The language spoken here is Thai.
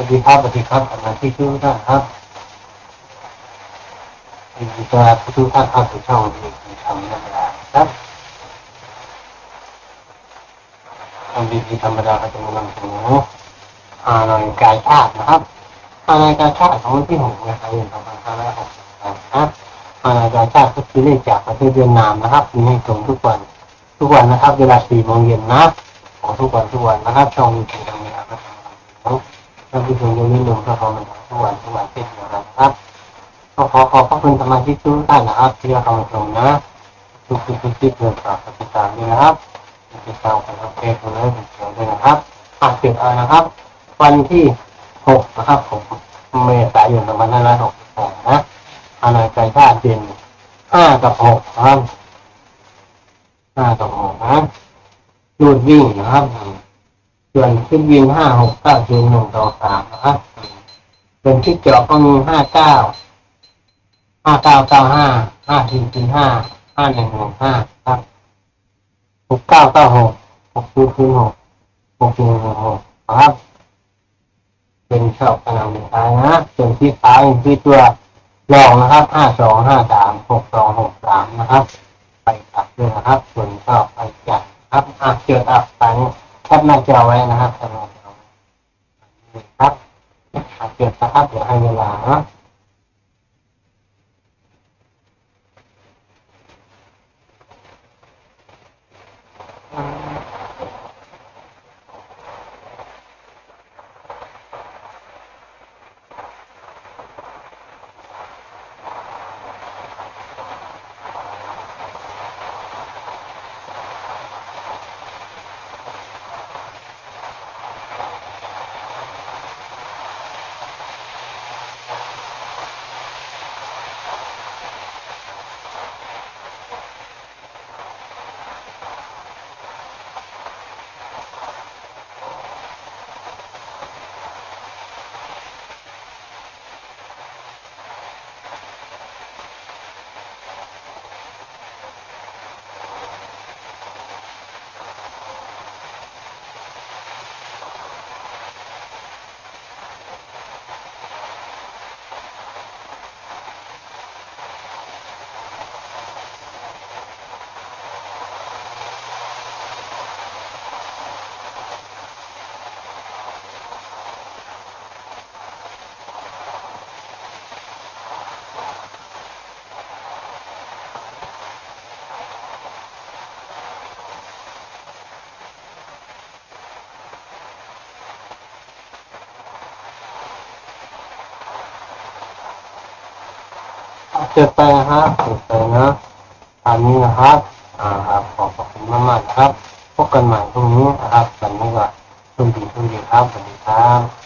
วัสดีครับสวัสดีครับสมาชิกทุกท่านครับยินดีต้อนรับทุกท่านเข้าสู่ช่องดีดีธรรมดาครับช่องดีดีธรรมดาก็จะมานำเสนออาหน่อยกายชาตินะครับอาหน่อยกายชาติของวันที่หกเมษายนสองพันห้าร้อยหกสิบแปดครับอาหน่อยกายชาติก็คือเลขจากประเทศเวียดนามนะครับ มีให้ชมทุกวัน ทุกวันนะครับ เวลาสี่โมงเย็นนะของทุกวันทุกวันนะครับช่องดีดีธรรมดาก็จะมานำเสนอ ท่านผู้ชมยังไม่ลงก็ขอมันทุกวันทุกวันเช่นเดียวกันครับก็ขอขอบพระคุณสมาชิกทุกท่านนะครับที่เข้ามาชมนะทุกทุกทุกที่เกิดฝากติดตามด้วยนะครับติดตามกันครับเพจของเราเป็นเสียงด้วยนะครับอ่านเกิดเอานะครับ วันที่หกนะครับผมเมษายนสองพันห้าร้อยหกสองนะอาณาจักรชาติเด่นห้ากับหกครับห้ากับหกนะรูดวิ่งนะครับ ส่วนขึ้นวิ่งห้าหกเก้าศูนย์หนึ่งต่อสามนะครับส่วนที่เจาะก็มีห้าเก้าห้าเก้าเก้าห้าห้าสี่สี่ห้าห้าหนึ่งหนึ่งห้าครับหกเก้าเก้าหกหกศูนย์ศูนย์หกหกศูนย์หนึ่งหกครับ เป็นชอบขนาดท้ายนะส่วนที่ท้ายที่ตัวรองนะครับห้าสองห้าสามหกสองหกสามนะครับ ไปตัดด้วยนะครับส่วนก็ไปจัดครับอะเจออับตัง แคปหน้าจอไว้นะครับแคปหน้าจอครับอาเก็บนะครับเดี๋ยวให้เวลานะ เจ็บไปนะครับเจ็บไปนะตามนี้นะครับอ่าครับขอบคุณมากๆนะครับ พบกันใหม่พรุ่งนี้นะครับวันนี้ก็ทุ่มดีทุ่มดีครับสวัสดีครับ